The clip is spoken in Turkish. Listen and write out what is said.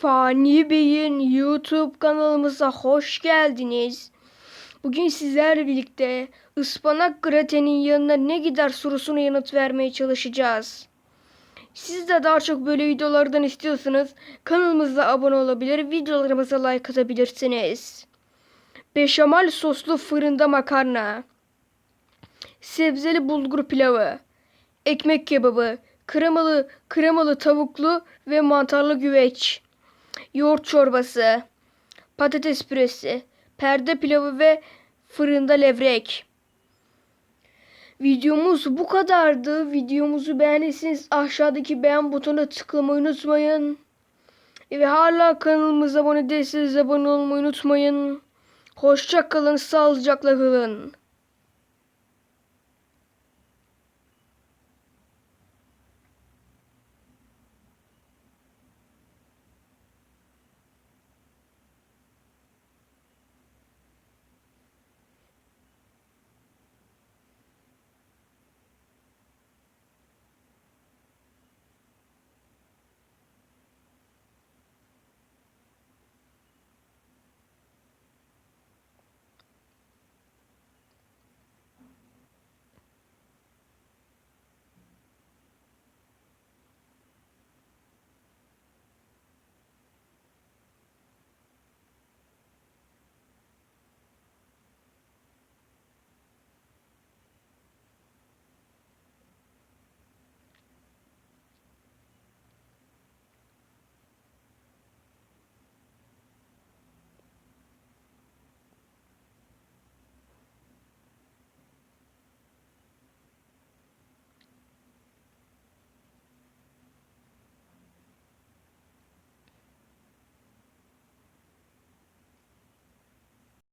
Fani Bey'in YouTube kanalımıza hoş geldiniz. Bugün sizlerle birlikte ıspanak gratenin yanına ne gider sorusuna yanıt vermeye çalışacağız. Siz de daha çok böyle videolardan istiyorsanız kanalımıza abone olabilir, videolarımıza like atabilirsiniz. Beşamel soslu fırında makarna, sebzeli bulgur pilavı, ekmek kebabı, kremalı kremalı tavuklu ve mantarlı güveç, yoğurt çorbası, patates püresi, perde pilavı ve fırında levrek. Videomuz bu kadardı. Videomuzu beğendiyseniz aşağıdaki beğen butonuna tıklamayı unutmayın. Ve hala kanalımıza abone değilseniz abone olmayı unutmayın. Hoşça kalın, sağlıcakla kalın.